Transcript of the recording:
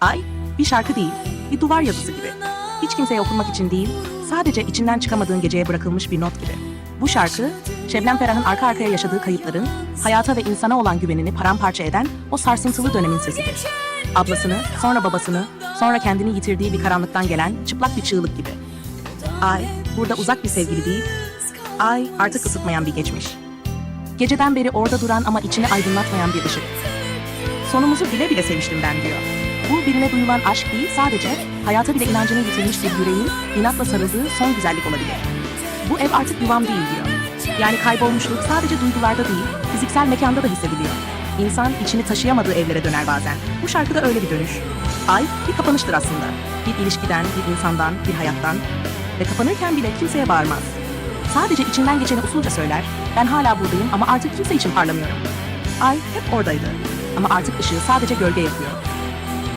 Ay, bir şarkı değil, bir duvar yazısı gibi. Hiç kimseye okunmak için değil, sadece içinden çıkamadığın geceye bırakılmış bir not gibi. Bu şarkı, Şebnem Ferah'ın arka arkaya yaşadığı kayıpların, hayata ve insana olan güvenini paramparça eden o sarsıntılı dönemin sesidir. Ablasını, sonra babasını, sonra kendini yitirdiği bir karanlıktan gelen çıplak bir çığlık gibi. Ay, burada uzak bir sevgili değil, ay artık ısıtmayan bir geçmiş. Geceden beri orada duran ama içini aydınlatmayan bir ışık. Sonumuzu bile bile sevmiştim ben diyor. Bu birine duyulan aşk değil sadece hayata bile inancını yitirmiş bir yüreğin inatla sarıldığı son güzellik olabilir. Bu ev artık yuvam değil diyor. Yani kaybolmuşluk sadece duygularda değil, fiziksel mekanda da hissediliyor. İnsan içini taşıyamadığı evlere döner bazen. Bu şarkıda öyle bir dönüş. Ay bir kapanıştır aslında. Bir ilişkiden, bir insandan, bir hayattan. Ve kapanırken bile kimseye bağırmaz. Sadece içinden geçeni usulca söyler. Ben hala buradayım ama artık kimse için parlamıyorum. Ay hep oradaydı. Ama artık ışığı sadece gölge yapıyor.